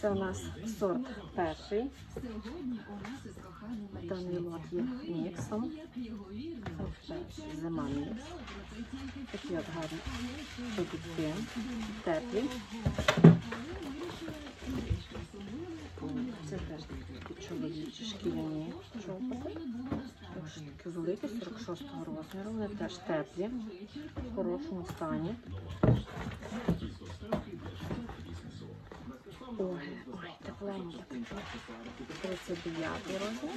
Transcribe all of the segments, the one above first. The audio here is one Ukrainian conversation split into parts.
Це у нас сорт перший. Даний лот є міксом. Це перший зима мікс. Такі от гарні чобітки, теплі. Це теж чоловічі шкіряні чоботи. Такі великі, 46-го розміру. Вони теж теплі, в хорошому стані. Ой, ой, тепленькі 39 розмір.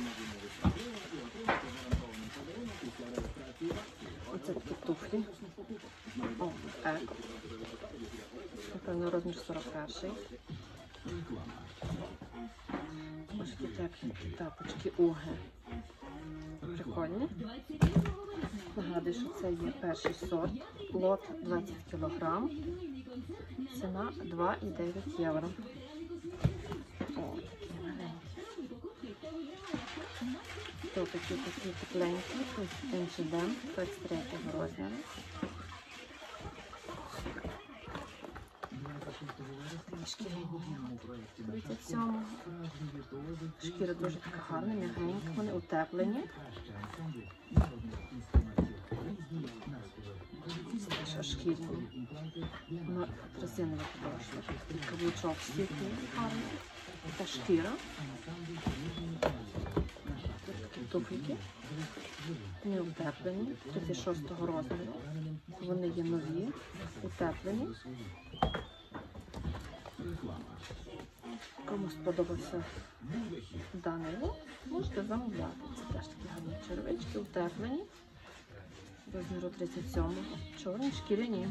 Оце такі туфлі. О, ек. Напевно, розмір 41. Такі теплі тапочки уги. Прикольні. Нагадую, що це є перший сорт. Лот 20 кг. Ціна 2,9 євро. О, такі маленькі. То такі такі тепленькі, інший дем, 23 розміру. Шкіряні 37. Шкіра дуже така гарна, м'ягенька, вони утеплені. Це теж шкіряні. На резинові. Каблучок світлий, гарний. Та шкіра. Такі. Не утеплені, 36 розміру. Вони є нові, утеплені. Кому сподобався даний лот, можете замовляти. Це теж такі гарні червички, утеплені. Розміру 37 чорні, шкіряні.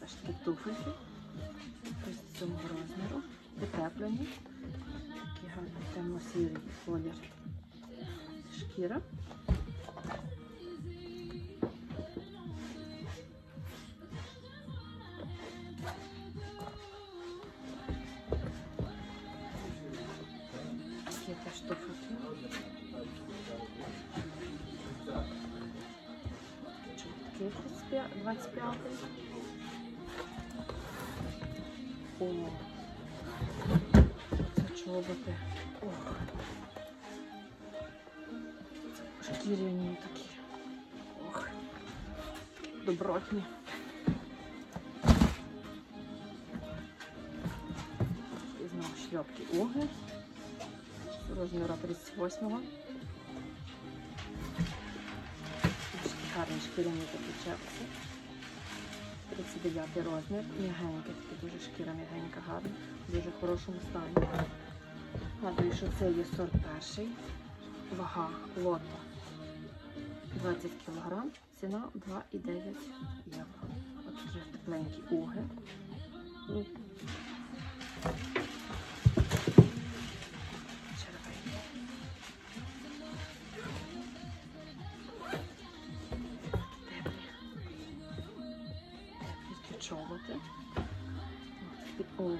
Теж такі туфельки 37 розміру, утеплені. Такий гарний темно-сірий колір. Шкіра. Такі теж туфельки. Чобітки 35, 25. О, це чоботи. Ох. Шкіряні такі. Ох. Добротні. І знову шльопки уги. Розміру 38-го. Гарні шкіряні такі чепси. 39 розмір. М'ягеньке, таке дуже шкіра м'ягенька, гарна, в дуже хорошому стані. Гадую, що це є сорт перший. Вага лота 20 кг, ціна 2,9 євро. Ось такі тепленькі уги. От, Під у-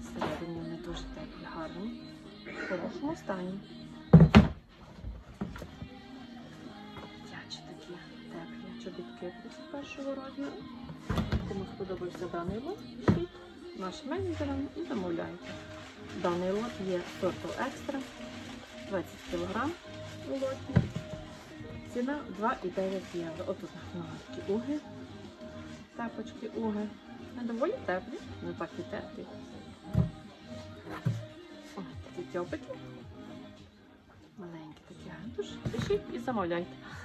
Всередині вони дуже теплі, гарні. В хорошому стані. Дитячі такі теплі чобітки 31 розміру. Кому сподобався даний лот, пишіть нашим менеджерам і замовляйте. Даний лот є сорту екстра 20 кг у лоті. Ціна 2,9 євро. У нас такі уги, тапочки уги. Доволі теплі, не так теплі. Ось такі тьопики. Маленькі такі. Тож пишіть і замовляйте.